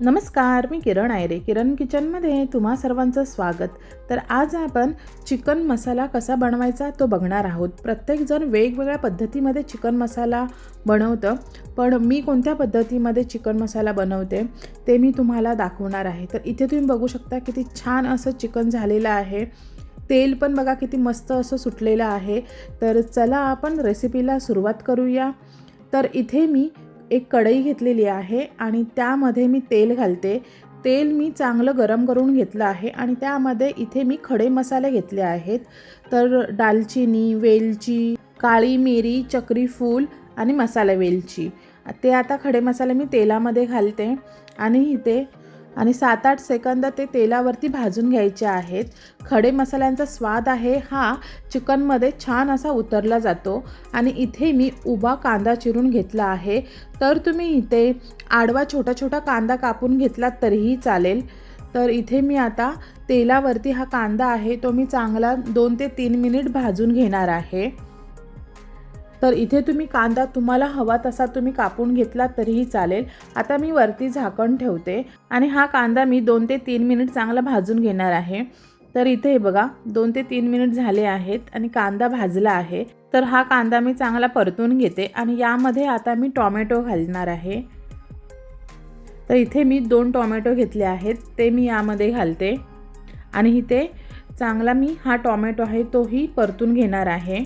नमस्कार मी किरण आयरे. किरण किचनमध्ये तुम्हा सर्वांचं स्वागत. तर आज आपण चिकन मसाला कसा बनवायचा तो बघणार आहोत. प्रत्येकजण वेगवेगळ्या पद्धतीमध्ये चिकन मसाला बनवतं पण मी कोणत्या पद्धतीमध्ये चिकन मसाला बनवते ते मी तुम्हाला दाखवणार आहे. तर इथे तुम्ही बघू शकता किती छान असं चिकन झालेलं आहे. तेल पण बघा किती मस्त असं सुटलेलं आहे. तर चला आपण रेसिपीला सुरुवात करूया. तर इथे मी एक कढई घेतलेली आहे आणि त्यामध्ये मी तेल घालते. तेल मी चांगलं गरम करून घेतलं आहे आणि त्यामध्ये इथे मी खडे मसाले घेतले आहेत. तर दालचिनी वेलची काळी मिरी चक्री फूल आणि मसाला वेलची. ते आता खडे मसाले मी तेलामध्ये घालते आणि इथे आणि सात आठ सेकंद ते तेलावरती भाजून घ्यायचे आहेत. खडे मसाल्यांचा स्वाद आहे हा चिकनमध्ये छान असा उतरला जातो. आणि इथे मी उभा कांदा चिरून घेतला आहे. तर तुम्ही इथे आडवा छोटा छोटा कांदा कापून घेतलात तरीही चालेल. तर इथे मी आता तेलावरती हा कांदा आहे तो मी चांगला दोन ते तीन मिनिट भाजून घेणार आहे. तर इथे तुम्ही कांदा तुम्हाला हवा तसा तुम्ही कापून घेतला तरीही चालेल. आता मी वरती झाकण ठेवते आणि हा कांदा मी दोन ते तीन मिनिट चांगला भाजून घेणार आहे. तर इथे हे बघा दोन ते तीन मिनिट झाले आहेत आणि कांदा भाजला आहे. तर हा कांदा मी चांगला परतून घेते आणि यामध्ये आता मी टॉमॅटो घालणार आहे. तर इथे मी दोन टॉमॅटो घेतले आहेत ते मी यामध्ये घालते. आणि इथे चांगला मी हा टॉमॅटो आहे तोही परतून घेणार आहे.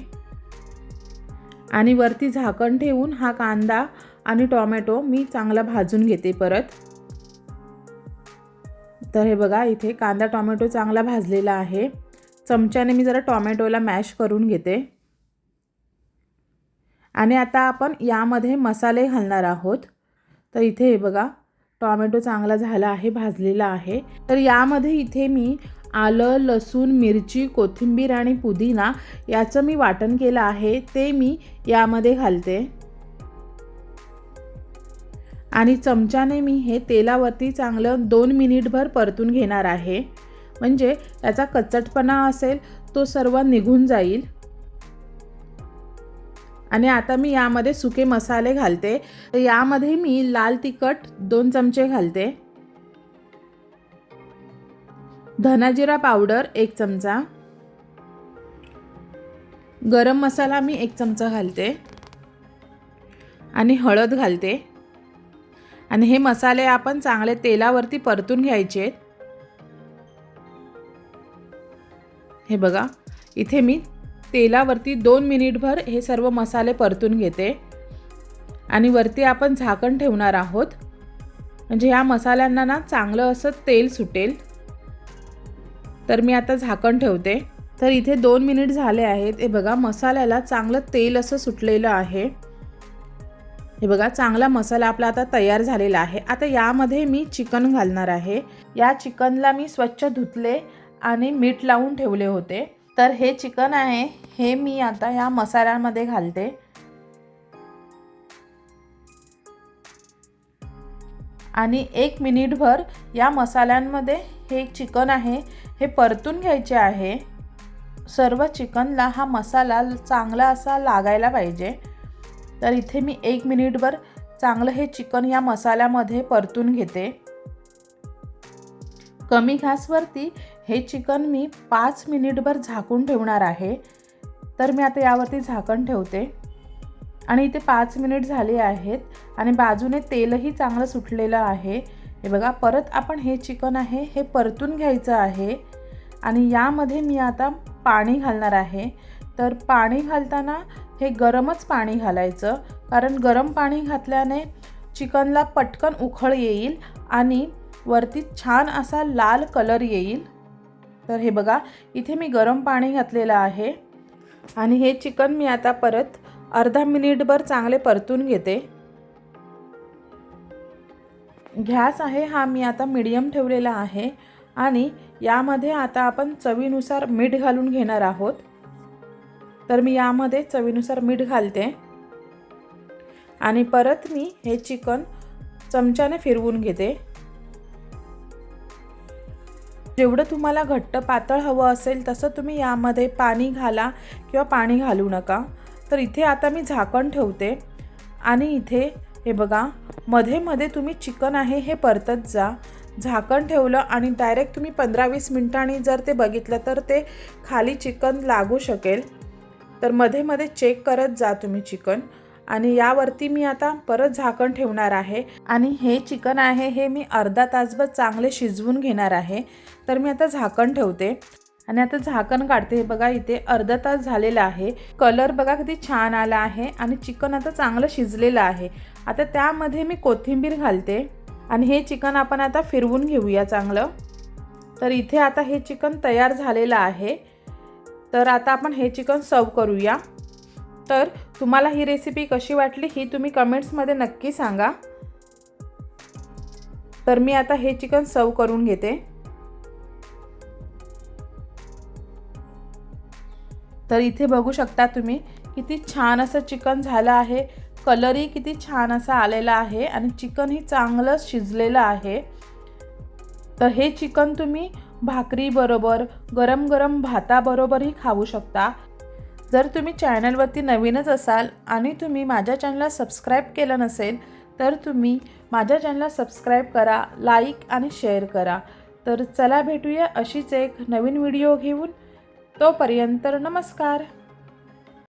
आणि वरती झाकण ठेवून हा कांदा आणि टॉमॅटो मी चांगला भाजून घेते परत. तर हे बघा इथे कांदा टॉमॅटो चांगला भाजलेला आहे. चमच्याने मी जरा टॉमॅटोला मॅश करून घेते. आणि आता आपण यामध्ये मसाले घालणार आहोत. तर इथे हे बघा टॉमॅटो चांगला झाला आहे भाजलेला आहे. तर यामध्ये इथे मी आलं लसूण मिरची कोथिंबीर आणि पुदिना याचं मी वाटण केलं आहे ते मी यामध्ये घालते. आणि चमच्याने मी हे तेलावरती चांगलं दोन मिनिटभर परतून घेणार आहे. म्हणजे त्याचा कचटपणा असेल तो सर्व निघून जाईल. आणि आता मी यामध्ये सुके मसाले घालते. यामध्ये मी लाल तिखट दोन चमचे घालते. धनाजिरा पावडर एक चमचा. गरम मसाला मी एक चमचा घालते. आणि हळद घालते. आणि हे मसाले आपण चांगले तेलावरती परतून घ्यायचे. हे बघा इथे मी तेलावरती दोन मिनिटभर हे सर्व मसाले परतून घेते. आणि वरती आपण झाकण ठेवणार आहोत. म्हणजे ह्या मसाल्यांना ना चांगलं असं तेल सुटेल. तर मी आता झाकण ठेवते. तर इथे दोन मिनिट झाले आहेत. हे बघा मसाल्याला चांगलं तेल असं सुटलेलं आहे. हे बघा चांगला मसाला आपला आता तयार झालेला आहे. आता यामध्ये मी चिकन घालणार आहे. या चिकनला मी स्वच्छ धुतले आणि मीठ लावून ठेवले होते. तर हे चिकन आहे हे मी आता या मसाल्यामध्ये घालते. आणि एक मिनिटभर या मसाल्यांमध्ये हे चिकन आहे. हे परतून घ्यायचे आहे. सर्व चिकनला हा मसाला चांगला असा लागायला पाहिजे. तर इथे मी एक मिनिटभर चांगलं हे चिकन या मसाल्यामध्ये परतून घेते. कमी घासवरती हे चिकन मी पाच मिनिटभर झाकून ठेवणार आहे. तर मी आता यावरती झाकण ठेवते. आणि इथे पाच मिनिट झाले आहेत आणि बाजूने तेलही चांगलं सुटलेलं आहे. हे बघा परत आपण हे चिकन आहे हे परतून घ्यायचं आहे. आणि यामध्ये मी आता पाणी घालणार आहे. तर पाणी घालताना हे गरमच पाणी घालायचं. कारण गरम पाणी घातल्याने चिकनला पटकन उखळ येईल आणि वरती छान असा लाल कलर येईल. तर हे बघा इथे मी गरम पाणी घातलेलं आहे. आणि हे चिकन मी आता परत अर्धा मिनिटभर चांगले परतून घेते. गॅस आहे हा मी आता मीडियम ठेवलेला आहे. आणि यामध्ये आता आपण चवीनुसार मीठ घालून घेणार आहोत. तर मी यामध्ये चवीनुसार मीठ घालते. आणि परत मी हे चिकन चमच्याने फिरवून घेते. जेवढं तुम्हाला घट्ट पातळ हवं असेल तसं तुम्ही यामध्ये पाणी घाला किंवा पाणी घालू नका. तर इथे आता मी झाकण ठेवते. आणि इथे हे बघा मध्ये मध्ये तुम्ही चिकन आहे हे परतत जा. झाकण ठेवलं आणि डायरेक्ट तुम्ही पंधरा वीस मिनटांनी जर ते बघितलं तर ते खाली चिकन लागू शकेल. तर मध्ये मध्ये चेक करत जा तुम्ही चिकन. आणि यावरती मी आता परत झाकण ठेवणार आहे. आणि हे चिकन आहे हे मी अर्धा तासभर चांगले शिजवून घेणार आहे. तर मी आता झाकण ठेवते. आणि आता झाकण काढते. हे बघा इथे अर्धा तास झालेला आहे. कलर बघा किती छान आला आहे आणि चिकन आता चांगलं शिजलेलं आहे. आता त्यामध्ये मी कोथिंबीर घालते. आणि हे चिकन आपण आता फिरवून घेऊया चांगलं. तर इथे आता हे चिकन तयार झालेलं आहे. तर आता आपण हे चिकन सर्व करूया. तर तुम्हाला ही रेसिपी कशी वाटली ही तुम्ही कमेंट्समध्ये नक्की सांगा. तर मी आता हे चिकन सर्व करून घेते. तर इथे बघू शकता तुम्ही किती छान असं चिकन झालं आहे. कलरही किती छान असा आलेला आहे आणि चिकनही चांगलं शिजलेलं आहे. तर हे चिकन तुम्ही भाकरीबरोबर गरम गरम भाताबरोबरही खाऊ शकता. जर तुम्ही चॅनलवरती नवीनच असाल आणि तुम्ही माझ्या चॅनलला सबस्क्राईब केलं नसेल तर तुम्ही माझ्या चॅनलला सबस्क्राईब करा लाईक आणि शेअर करा. तर चला भेटूया अशीच एक नवीन व्हिडिओ घेऊन. तोपर्यंत नमस्कार.